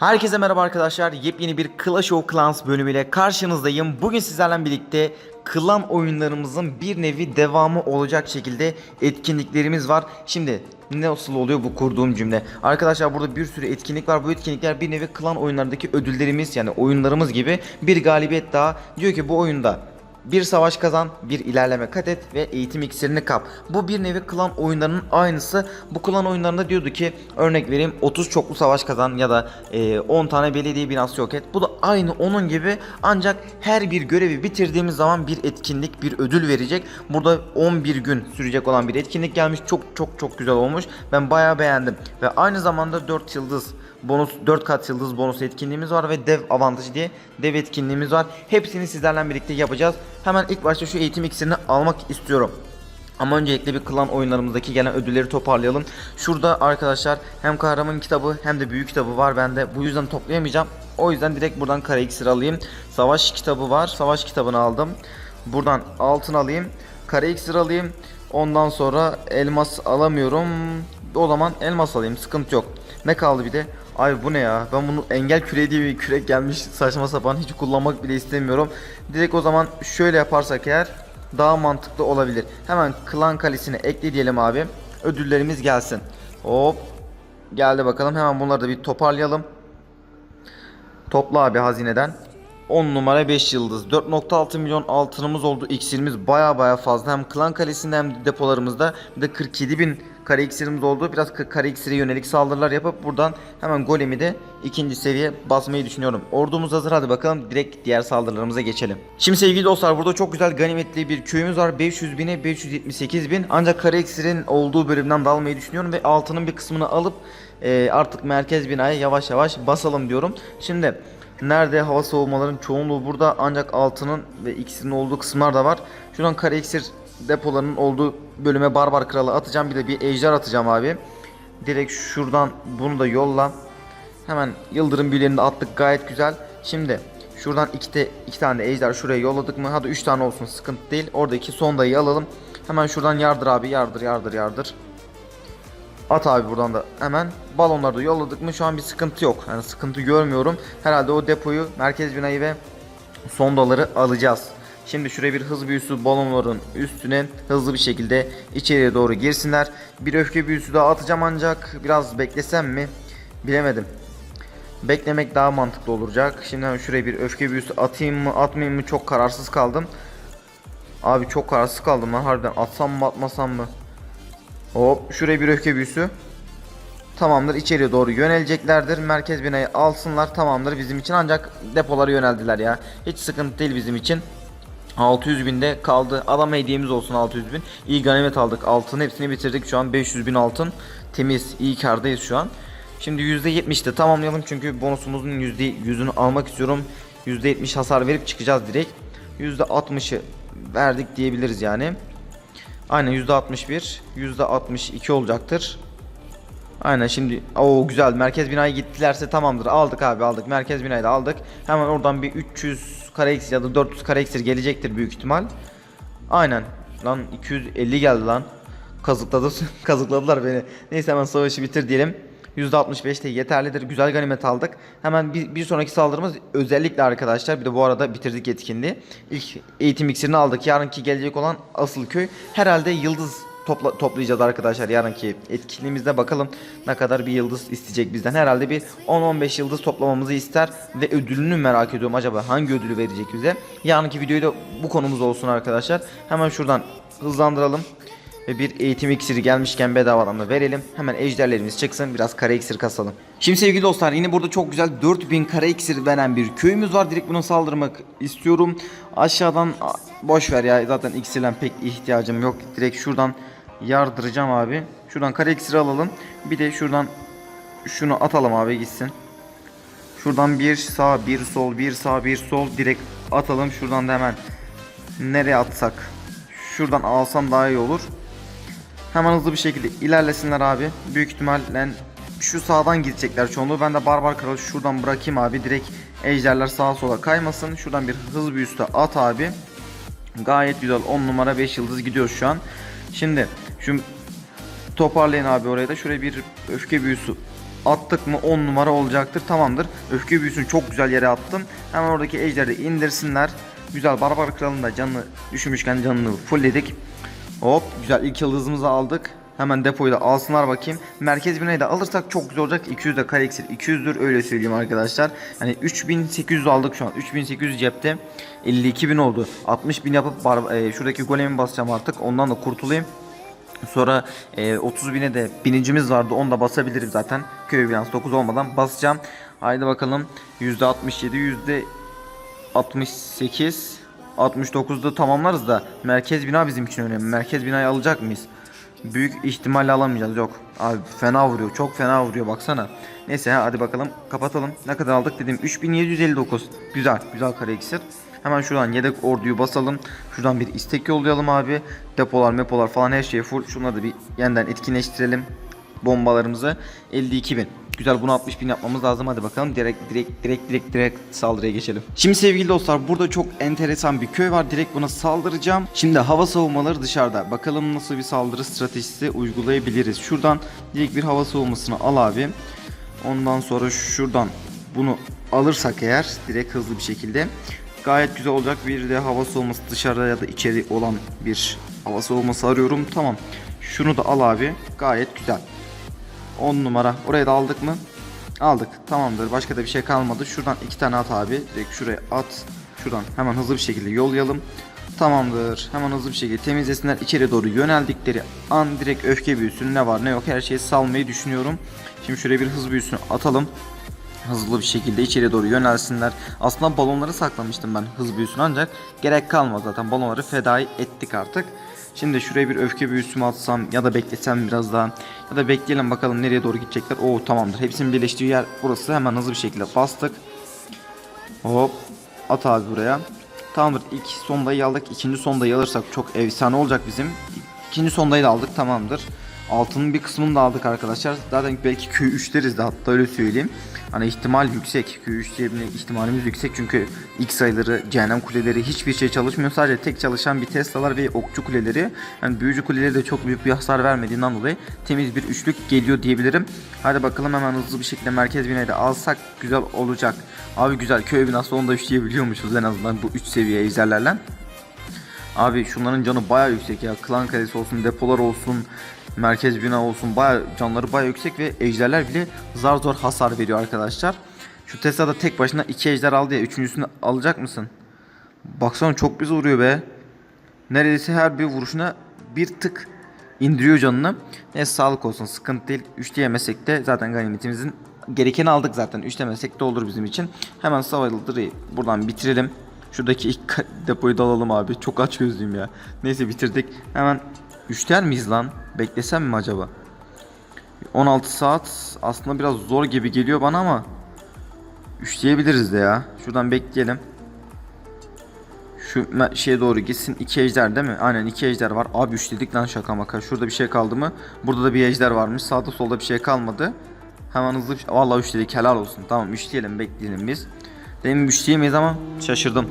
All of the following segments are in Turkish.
Herkese merhaba arkadaşlar. Yepyeni bir Clash of Clans bölümüyle karşınızdayım. Bugün sizlerle birlikte klan oyunlarımızın bir nevi devamı olacak şekilde etkinliklerimiz var. Şimdi nasıl oluyor bu kurduğum cümle? Arkadaşlar burada bir sürü etkinlik var. Bu etkinlikler bir nevi klan oyunlarındaki ödüllerimiz yani oyunlarımız gibi bir galibiyet daha. Diyor ki bu oyunda bir savaş kazan, bir ilerleme kat et ve eğitim iksirini kap. Bu bir nevi klan oyunlarının aynısı. Bu klan oyunlarında diyordu ki örnek vereyim 30 çoklu savaş kazan ya da e, 10 tane belediye binası yok et. Bu da aynı onun gibi ancak her bir görevi bitirdiğimiz zaman bir etkinlik, bir ödül verecek. Burada 11 gün sürecek olan bir etkinlik gelmiş. Çok çok çok güzel olmuş. Ben bayağı beğendim. Ve aynı zamanda 4 yıldız bonus 4 kat yıldız bonus etkinliğimiz var ve dev avantajı diye dev etkinliğimiz var. Hepsini sizlerle birlikte yapacağız. Hemen ilk başta şu eğitim iksirini almak istiyorum. Ama öncelikle bir klan oyunlarımızdaki gelen ödülleri toparlayalım. Şurada arkadaşlar hem kahraman kitabı hem de büyük kitabı var bende. Bu yüzden toplayamayacağım. O yüzden direkt buradan kara iksir alayım. Savaş kitabı var. Savaş kitabını aldım. Buradan altın alayım. Kara iksir alayım. Ondan sonra elmas alamıyorum. O zaman elmas alayım. Sıkıntı yok. Ne kaldı bir de? Ay bu ne ya? Ben bunu engel küreği diye bir kürek gelmiş saçma sapan hiç kullanmak bile istemiyorum. Direkt o zaman şöyle yaparsak eğer daha mantıklı olabilir. Hemen klan kalesine ekle diyelim abi. Ödüllerimiz gelsin. Hop. Geldi bakalım. Hemen bunları da bir toparlayalım. Topla abi hazineden. 10 numara 5 yıldız. 4.6 milyon altınımız oldu. İksirimiz baya baya fazla. Hem klan kalesinde hem de depolarımızda. Bir de 47 bin kare iksirimiz oldu. Biraz kare iksire yönelik saldırılar yapıp buradan hemen golemi de ikinci seviye basmayı düşünüyorum. Ordumuz hazır hadi bakalım direkt diğer saldırılarımıza geçelim. Şimdi sevgili dostlar burada çok güzel ganimetli bir köyümüz var. 500 bine 578 bin. Ancak kare iksirin olduğu bölümden dalmayı düşünüyorum ve altının bir kısmını alıp e, artık merkez binaya yavaş yavaş basalım diyorum. Şimdi Nerede hava soğumaların çoğunluğu burada ancak altının ve iksirin olduğu kısımlar da var. Şuradan kare iksir depolarının olduğu bölüme barbar kralı atacağım. Bir de bir ejder atacağım abi. Direkt şuradan bunu da yolla. Hemen yıldırım büyülerini de attık gayet güzel. Şimdi şuradan iki, de, iki tane de ejder şuraya yolladık mı? Hadi üç tane olsun sıkıntı değil. Oradaki son dayı alalım. Hemen şuradan yardır abi yardır yardır yardır. At abi buradan da hemen balonları da yolladık mı şu an bir sıkıntı yok. Yani sıkıntı görmüyorum. Herhalde o depoyu merkez binayı ve sondaları alacağız. Şimdi şuraya bir hız büyüsü balonların üstüne hızlı bir şekilde içeriye doğru girsinler. Bir öfke büyüsü daha atacağım ancak biraz beklesem mi bilemedim. Beklemek daha mantıklı olacak. Şimdi şuraya bir öfke büyüsü atayım mı atmayayım mı çok kararsız kaldım. Abi çok kararsız kaldım lan harbiden atsam mı atmasam mı? Hop şuraya bir öfke büyüsü. Tamamdır içeriye doğru yöneleceklerdir. Merkez binayı alsınlar tamamdır bizim için ancak depolara yöneldiler ya. Hiç sıkıntı değil bizim için. 600 binde kaldı. Adam hediyemiz olsun 600 bin. İyi ganimet aldık. Altın hepsini bitirdik. Şu an 500 bin altın. Temiz. iyi kardayız şu an. Şimdi %70'te tamamlayalım çünkü bonusumuzun %100'ünü almak istiyorum. %70 hasar verip çıkacağız direkt. %60'ı verdik diyebiliriz yani. Aynen %61, %62 olacaktır. Aynen şimdi o güzel. Merkez binaya gittilerse tamamdır. Aldık abi aldık. Merkez binayı da aldık. Hemen oradan bir 300 kare eksir ya da 400 kare eksir gelecektir büyük ihtimal. Aynen. Lan 250 geldi lan. Kazıkladı kazıkladılar beni. Neyse hemen savaşı bitir diyelim. %65 de yeterlidir. Güzel ganimet aldık. Hemen bir, bir sonraki saldırımız özellikle arkadaşlar bir de bu arada bitirdik etkinliği ilk eğitim iksirini aldık. Yarınki gelecek olan asıl köy herhalde yıldız topla, toplayacağız arkadaşlar yarınki etkinliğimizde bakalım ne kadar bir yıldız isteyecek bizden. Herhalde bir 10-15 yıldız toplamamızı ister ve ödülünü merak ediyorum acaba hangi ödülü verecek bize. Yarınki videoyu da bu konumuz olsun arkadaşlar. Hemen şuradan hızlandıralım. Ve bir eğitim iksiri gelmişken bedavadan da verelim. Hemen ejderlerimiz çıksın biraz kare iksir kasalım. Şimdi sevgili dostlar yine burada çok güzel 4000 kare iksir veren bir köyümüz var. Direkt buna saldırmak istiyorum. Aşağıdan boş ver ya zaten iksirlen pek ihtiyacım yok. Direkt şuradan yardıracağım abi. Şuradan kare iksiri alalım. Bir de şuradan şunu atalım abi gitsin. Şuradan bir sağ bir sol bir sağ bir sol direkt atalım. Şuradan da hemen nereye atsak. Şuradan alsam daha iyi olur. Hemen hızlı bir şekilde ilerlesinler abi. Büyük ihtimalle şu sağdan gidecekler çoğunluğu. Ben de barbar kralı şuradan bırakayım abi. Direkt ejderler sağa sola kaymasın. Şuradan bir hız büyüsü de at abi. Gayet güzel 10 numara 5 yıldız gidiyor şu an. Şimdi şu toparlayın abi oraya da. Şuraya bir öfke büyüsü attık mı 10 numara olacaktır. Tamamdır. Öfke büyüsünü çok güzel yere attım. Hemen oradaki ejderi indirsinler. Güzel barbar kralın da canını düşürmüşken canını fullledik. Hop güzel ilk yıldızımızı aldık. Hemen depoyu da alsınlar bakayım. Merkez binayı da alırsak çok güzel olacak. 200 de kare iksir 200'dür öyle söyleyeyim arkadaşlar. Yani 3800 aldık şu an. 3800 cepte. 52.000 oldu. 60.000 yapıp e, şuradaki golemi basacağım artık. Ondan da kurtulayım. Sonra e, 30 bine de binincimiz vardı. Onu da basabilirim zaten. Köy bilans 9 olmadan basacağım. Haydi bakalım. %67 yüzde 68 69'da tamamlarız da merkez bina bizim için önemli. Merkez binayı alacak mıyız? Büyük ihtimalle alamayacağız. Yok. Abi fena vuruyor. Çok fena vuruyor baksana. Neyse hadi bakalım kapatalım. Ne kadar aldık dedim. 3759. Güzel. Güzel kare iksir. Hemen şuradan yedek orduyu basalım. Şuradan bir istek yollayalım abi. Depolar, mepolar falan her şey full. Şunları da bir yeniden etkinleştirelim. Bombalarımızı. 52.000. Güzel bunu 60 bin yapmamız lazım. Hadi bakalım direkt direkt direkt direkt direkt saldırıya geçelim. Şimdi sevgili dostlar burada çok enteresan bir köy var. Direkt buna saldıracağım. Şimdi hava savunmaları dışarıda. Bakalım nasıl bir saldırı stratejisi uygulayabiliriz. Şuradan direkt bir hava savunmasını al abi. Ondan sonra şuradan bunu alırsak eğer direkt hızlı bir şekilde gayet güzel olacak bir de hava soğuması dışarıda ya da içeri olan bir hava soğuması arıyorum. Tamam. Şunu da al abi. Gayet güzel. 10 numara. Oraya da aldık mı? Aldık. Tamamdır. Başka da bir şey kalmadı. Şuradan iki tane at abi. Direkt şuraya at. Şuradan hemen hızlı bir şekilde yollayalım. Tamamdır. Hemen hızlı bir şekilde temizlesinler. İçeri doğru yöneldikleri an direkt öfke büyüsün. Ne var ne yok her şeyi salmayı düşünüyorum. Şimdi şuraya bir hız büyüsünü atalım. Hızlı bir şekilde içeri doğru yönelsinler. Aslında balonları saklamıştım ben hız büyüsünü ancak gerek kalmadı zaten. Balonları feda ettik artık. Şimdi şuraya bir öfke büyüsü mü atsam ya da beklesem biraz daha ya da bekleyelim bakalım nereye doğru gidecekler. Oo tamamdır. Hepsinin birleştiği yer burası. Hemen hızlı bir şekilde bastık. Hop. At abi buraya. Tamamdır. İlk sondayı aldık. İkinci sondayı alırsak çok efsane olacak bizim. İkinci sondayı da aldık. Tamamdır. Altının bir kısmını da aldık arkadaşlar. Zaten belki köy 3'leriz de hatta öyle söyleyeyim. Hani ihtimal yüksek. Köy 3 diyebilme ihtimalimiz yüksek. Çünkü ilk sayıları, cehennem kuleleri hiçbir şey çalışmıyor. Sadece tek çalışan bir Tesla'lar ve okçu kuleleri. Yani büyücü kuleleri de çok büyük bir hasar vermediğinden dolayı temiz bir üçlük geliyor diyebilirim. Hadi bakalım hemen hızlı bir şekilde merkez binayı da alsak güzel olacak. Abi güzel köy binası onda üçleyebiliyormuşuz en azından bu 3 seviye ejderlerle. Abi şunların canı baya yüksek ya. Klan kalesi olsun, depolar olsun, merkez bina olsun. Baya canları baya yüksek ve ejderler bile zar zor hasar veriyor arkadaşlar. Şu Tesla'da tek başına iki ejder aldı ya. Üçüncüsünü alacak mısın? Baksana çok güzel vuruyor be. Neredeyse her bir vuruşuna bir tık indiriyor canını. Neyse sağlık olsun sıkıntı değil. Üçleyemesek de zaten ganimetimizin gerekeni aldık zaten. Üçlemesek de olur bizim için. Hemen saldırıyı buradan bitirelim. Şuradaki ilk depoyu da alalım abi. Çok aç gözlüyüm ya. Neyse bitirdik. Hemen üçler miyiz lan? Beklesem mi acaba? 16 saat aslında biraz zor gibi geliyor bana ama üçleyebiliriz de ya. Şuradan bekleyelim. Şu şeye doğru gitsin. iki ejder değil mi? Aynen iki ejder var. Abi üçledik lan şaka maka. Şurada bir şey kaldı mı? Burada da bir ejder varmış. Sağda solda bir şey kalmadı. Hemen hızlı Vallahi üçledik helal olsun. Tamam üçleyelim bekleyelim biz. Demin üçleyemeyiz ama şaşırdım.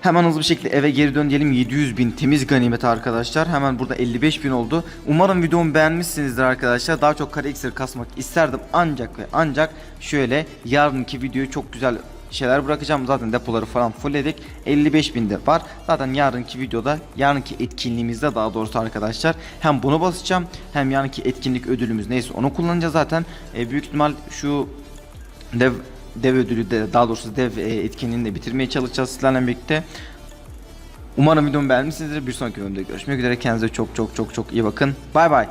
Hemen hızlı bir şekilde eve geri dön diyelim 700 bin temiz ganimet arkadaşlar. Hemen burada 55 bin oldu. Umarım videomu beğenmişsinizdir arkadaşlar. Daha çok kare iksir kasmak isterdim ancak ve ancak şöyle yarınki videoyu çok güzel şeyler bırakacağım. Zaten depoları falan fullledik. 55 binde var. Zaten yarınki videoda yarınki etkinliğimizde daha doğrusu arkadaşlar hem bunu basacağım hem yarınki etkinlik ödülümüz neyse onu kullanacağız zaten. E, büyük ihtimal şu dev dev ödülü de daha doğrusu dev e, etkinliğini de bitirmeye çalışacağız sizlerle birlikte. Umarım videomu beğenmişsinizdir. Bir sonraki videoda görüşmek üzere. Kendinize çok çok çok çok iyi bakın. Bay bay.